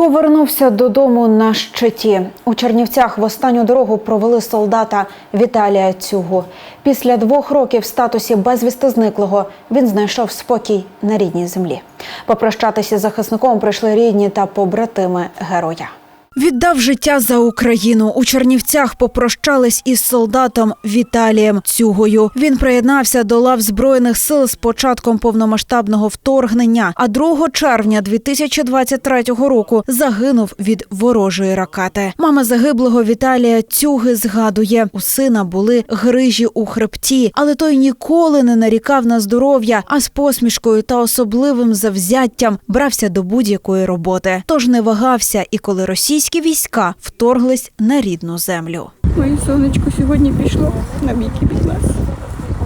Повернувся додому на щиті. У Чернівцях в останню дорогу провели солдата Віталія Цюгу. Після двох років в статусі безвісти зниклого він знайшов спокій на рідній землі. Попрощатися з захисником прийшли рідні та побратими героя. Віддав життя за Україну. У Чернівцях попрощались із солдатом Віталієм Цюгою. Він приєднався до лав збройних сил з початком повномасштабного вторгнення. А 2 червня 2023 року загинув від ворожої ракети. Мама загиблого Віталія Цюги згадує: у сина були грижі у хребті, але той ніколи не нарікав на здоров'я, а з посмішкою та особливим завзяттям брався до будь-якої роботи. Тож не вагався, і коли російські війська вторглись на рідну землю. Моє сонечко сьогодні пішло на віки від нас.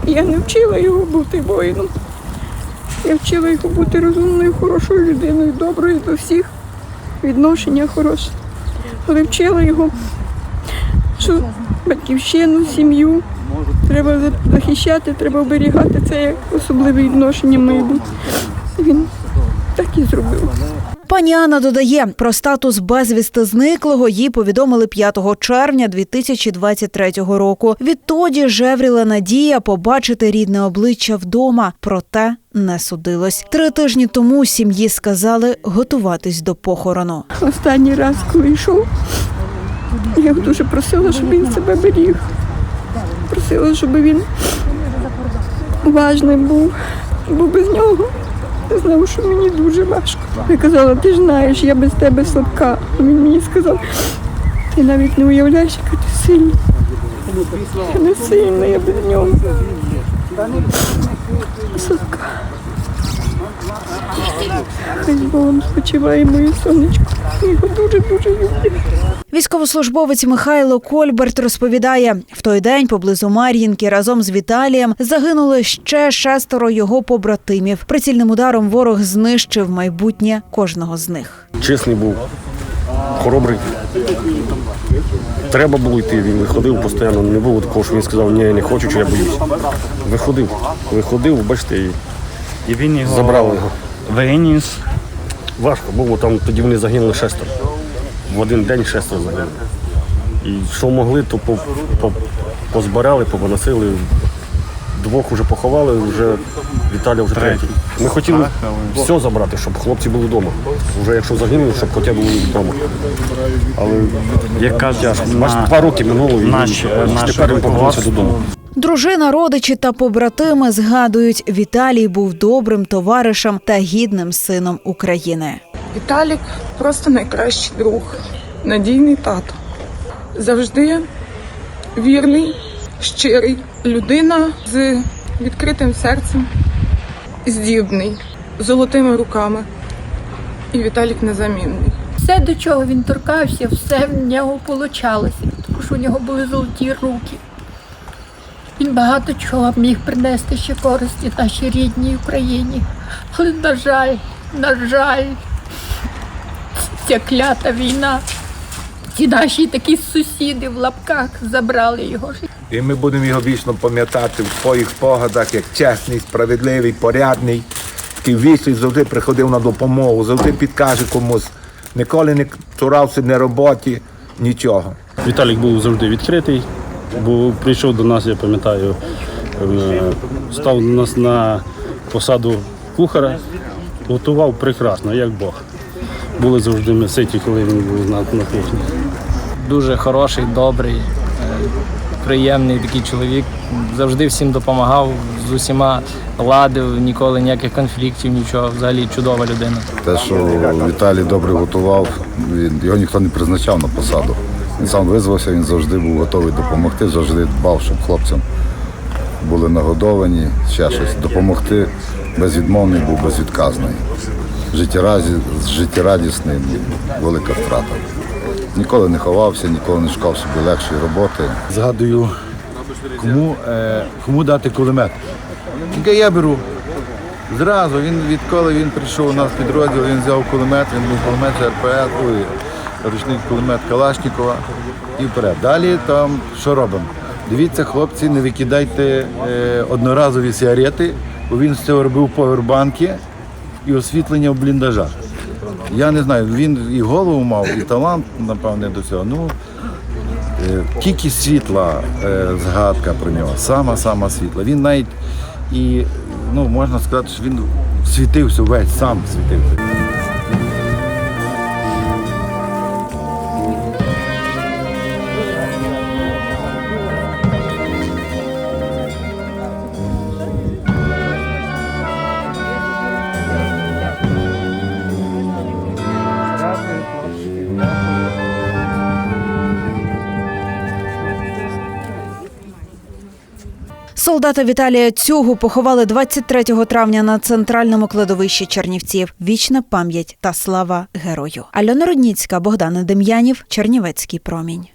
Я не вчила його бути воїном. Я вчила його бути розумною, хорошою людиною, доброю до всіх, відношення хороше. Але вчила його, що батьківщину, сім'ю треба захищати, треба оберігати. Це як особливе відношення має бути. Він так і зробив. Пані Анна додає, про статус безвісти зниклого їй повідомили 5 червня 2023 року. Відтоді жевріла надія побачити рідне обличчя вдома, проте не судилось. Три тижні тому сім'ї сказали готуватись до похорону. Останній раз, коли йшов, я його дуже просила, щоб він себе беріг. Просила, щоб він уважний був, бо без нього я знав, що мені дуже важко. Я казала, ти знаєш, я без тебе слабка. Він мені сказав, ти навіть не уявляєш, яка ти сильна. Я не сильна, я без нього. Слабка. Хай Богом спочиває моє сонечко. Я його дуже-дуже люблю. Військовослужбовець Михайло Кольберт розповідає, в той день поблизу Мар'їнки разом з Віталієм загинули ще шестеро його побратимів. Прицільним ударом ворог знищив майбутнє кожного з них. Чесний був, хоробрий. Треба було йти, він виходив постійно. Не було такого, що він сказав, ні, я не хочу, чи я боюсь. Виходив, виходив, бачите, і І він його забрали його. виніс. Важко було, там тоді вони загинули шестеро. В один день шестеро загинули. І що могли, то по, по, позбирали, повиносили. Двох вже поховали, вже Віталя вже третій. Ми хотіли все забрати, щоб хлопці були вдома. Вже якщо загинули, щоб хоча б були вдома. Але Яка тяжко. на- два роки минуло і наш- і наше тепер він повернувся додому. Дружина, родичі та побратими згадують, Віталій був добрим товаришем та гідним сином України. Віталік просто найкращий друг, надійний тато. Завжди вірний, щирий, людина з відкритим серцем, здібний, золотими руками. І Віталік незамінний. Все, до чого він торкався, все в нього получалося, тому що у нього були золоті руки. Він багато чого міг принести ще користі нашій рідній Україні. Але, на жаль, на жаль, ця клята війна, ці наші такі сусіди в лапках забрали його. І ми будемо його вічно пам'ятати в своїх спогадах як чесний, справедливий, порядний, такий вічний, завжди приходив на допомогу, завжди підкаже комусь. Ніколи не цурався ні роботі, нічого. Віталік був завжди відкритий, бо прийшов до нас, я пам'ятаю, е, став до нас на посаду кухара, готував прекрасно, як Бог. Були завжди ми ситі, коли він був на, на кухні. дуже хороший, добрий, е, приємний такий чоловік. Завжди всім допомагав, з усіма ладив, ніколи ніяких конфліктів, нічого. Взагалі чудова людина. Те, що Віталій добре готував, він, його ніхто не призначав на посаду. Він сам визвався, він завжди був готовий допомогти, завжди дбав, щоб хлопцям були нагодовані, ще щось. Допомогти безвідмовний був безвідказний. Життєразі, життєрадісний, велика втрата. Ніколи не ховався, ніколи не шукав собі легшої роботи. згадую, кому, е, кому дати кулемет. Каже, я беру. Зразу, він відколи він прийшов у нас підрозділ, він взяв кулемет, він був кулемет з РПС, ой, ручний кулемет Калашнікова і вперед. Далі там що робимо? Дивіться, хлопці, не викидайте е, одноразові сигарети, бо він з цього робив повербанки і освітлення в бліндажах. Я не знаю, він і голову мав, і талант, напевне, до цього. Ну, е, тільки світла е, згадка про нього, сама-сама світла. Він навіть і, ну, можна сказати, що він світився весь, сам світився. Солдата Віталія Цюгу поховали 23 травня на центральному кладовищі Чернівців. Вічна пам'ять та слава герою. Альона Рудніцька, Богдан Дем'янів, Чернівецький промінь.